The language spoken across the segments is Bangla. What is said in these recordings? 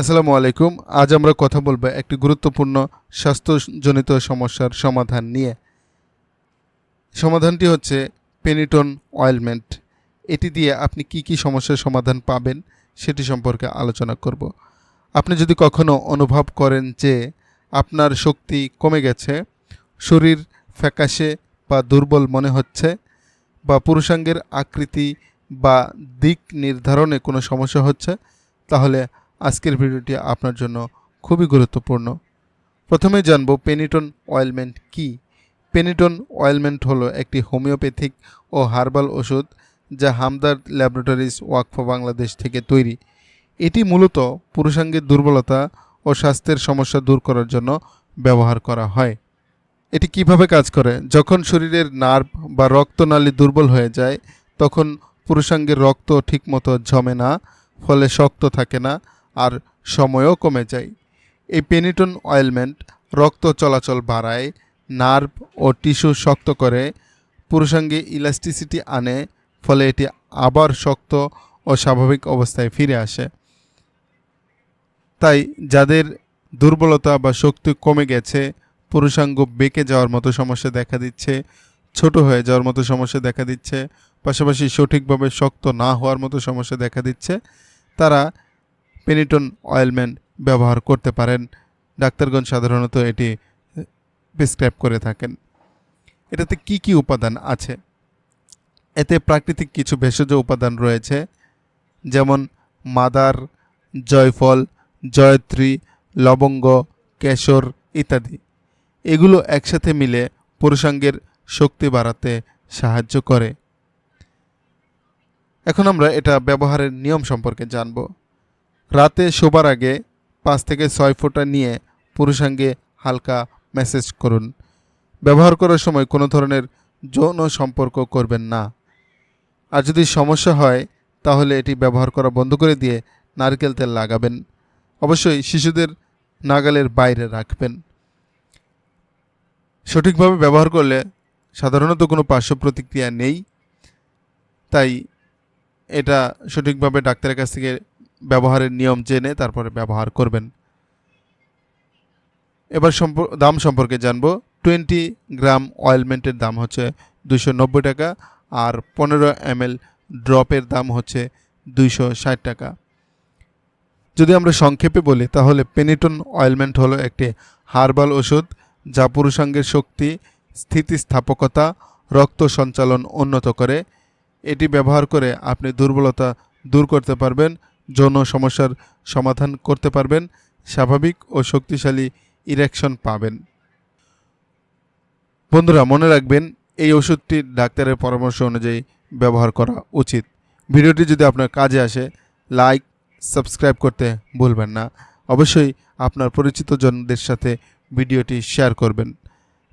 আসসালামু আলাইকুম। আজ আমরা কথা বলব একটি গুরুত্বপূর্ণ স্বাস্থ্যজনিত সমস্যার সমাধান নিয়ে। সমাধানটি হচ্ছে পেনিটন অয়েলমেন্ট। এটি দিয়ে আপনি কি কি সমস্যার সমাধান পাবেন সেটি সম্পর্কে আলোচনা করব। আপনি যদি কখনো অনুভব করেন যে আপনার শক্তি কমে গেছে, শরীর ফ্যাকাশে বা দুর্বল মনে হচ্ছে, বা পুরুষাঙ্গের আকৃতি বা দিক নির্ধারণে কোনো সমস্যা হচ্ছে, তাহলে আজকের ভিডিওটি আপনার জন্য খুবই গুরুত্বপূর্ণ। প্রথমে জানব পেনিটন অয়েলমেন্ট কি। পেনিটন অয়েলমেন্ট হলো একটি হোমিওপ্যাথিক ও হার্বাল ওষুধ যা হামদার্দ ল্যাবরেটরিজ ওয়াকফ বাংলাদেশ থেকে তৈরি। এটি মূলত পুরুষাঙ্গের দুর্বলতা ও স্বাস্থ্যের সমস্যা দূর করার জন্য ব্যবহার করা হয়। এটি কীভাবে কাজ করে? যখন শরীরের নার্ভ বা রক্তনালী দুর্বল হয়ে যায়, তখন পুরুষাঙ্গের রক্ত ঠিকমতো জমে না, ফলে শক্ত থাকে না আর সময়ও কমে যায়। এই পেনিটন অয়েলমেন্ট রক্ত চলাচল বাড়ায়, নার্ভ ও টিস্যু শক্ত করে, পুরুষাঙ্গে ইলাস্টিসিটি আনে, ফলে এটি আবার শক্ত ও স্বাভাবিক অবস্থায় ফিরে আসে। তাই যাদের দুর্বলতা বা শক্তি কমে গেছে, পুরুষাঙ্গ বেঁকে যাওয়ার মতো সমস্যা দেখা দিচ্ছে, ছোট হয়ে যাওয়ার মতো সমস্যা দেখা দিচ্ছে, পাশাপাশি সঠিকভাবে শক্ত না হওয়ার মতো সমস্যা দেখা দিচ্ছে, তারা পেনিটন অয়েলমেন্ট ব্যবহার করতে পারেন। ডাক্তারগণ সাধারণত এটি প্রেসক্রাইব করে থাকেন। এটাতে কি কি উপাদান আছে? এতে প্রাকৃতিক কিছু ভেষজ উপাদান রয়েছে, যেমন মাদার, জয়ফল, জয়ত্রী, লবঙ্গ, কেশর ইত্যাদি। এগুলো একসাথে মিলে পুরুষাঙ্গের শক্তি বাড়াতে সাহায্য করে। এখন আমরা এটা ব্যবহারের নিয়ম সম্পর্কে জানব। রাতে শোবার আগে পাঁচ থেকে ছয় ফোঁটা নিয়ে পুরুষাঙ্গে হালকা ম্যাসেজ করুন। ব্যবহার করার সময় কোনো ধরনের যৌন সম্পর্ক করবেন না। আর যদি সমস্যা হয়, তাহলে এটি ব্যবহার করা বন্ধ করে দিয়ে নারকেল তেল লাগাবেন। অবশ্যই শিশুদের নাগালের বাইরে রাখবেন। সঠিকভাবে ব্যবহার করলে সাধারণত কোনো পার্শ্ব প্রতিক্রিয়া নেই। তাই এটা সঠিকভাবে ডাক্তারের কাছ থেকে ব্যবহারের নিয়ম জেনে তারপরে ব্যবহার করবেন। এবার দাম সম্পর্কে জানব। টোয়েন্টি গ্রাম অয়েলমেন্টের দাম হচ্ছে দুশো টাকা আর পনেরো এম ড্রপের দাম হচ্ছে দুইশো ষাট টাকা। যদি আমরা সংক্ষেপে বলি, তাহলে পেনিটন অয়েলমেন্ট হলো একটি হার্বাল ওষুধ যা পুরুষাঙ্গের শক্তি, স্থিতিস্থাপকতা, রক্ত সঞ্চালন উন্নত করে। এটি ব্যবহার করে আপনি দুর্বলতা দূর করতে পারবেন যৌন সমস্যার সমাধান করতে পারবেন, স্বাভাবিক ও শক্তিশালী ইরেকশন পাবেন। বন্ধুরা, মনে রাখবেন, এই ওষুধটি ডাক্তারের পরামর্শ অনুযায়ী ব্যবহার করা উচিত। ভিডিওটি যদি আপনার কাজে আসে, লাইক, সাবস্ক্রাইব করতে ভুলবেন না। অবশ্যই আপনার পরিচিত জনদের সাথে ভিডিওটি শেয়ার করবেন।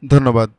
ধন্যবাদ।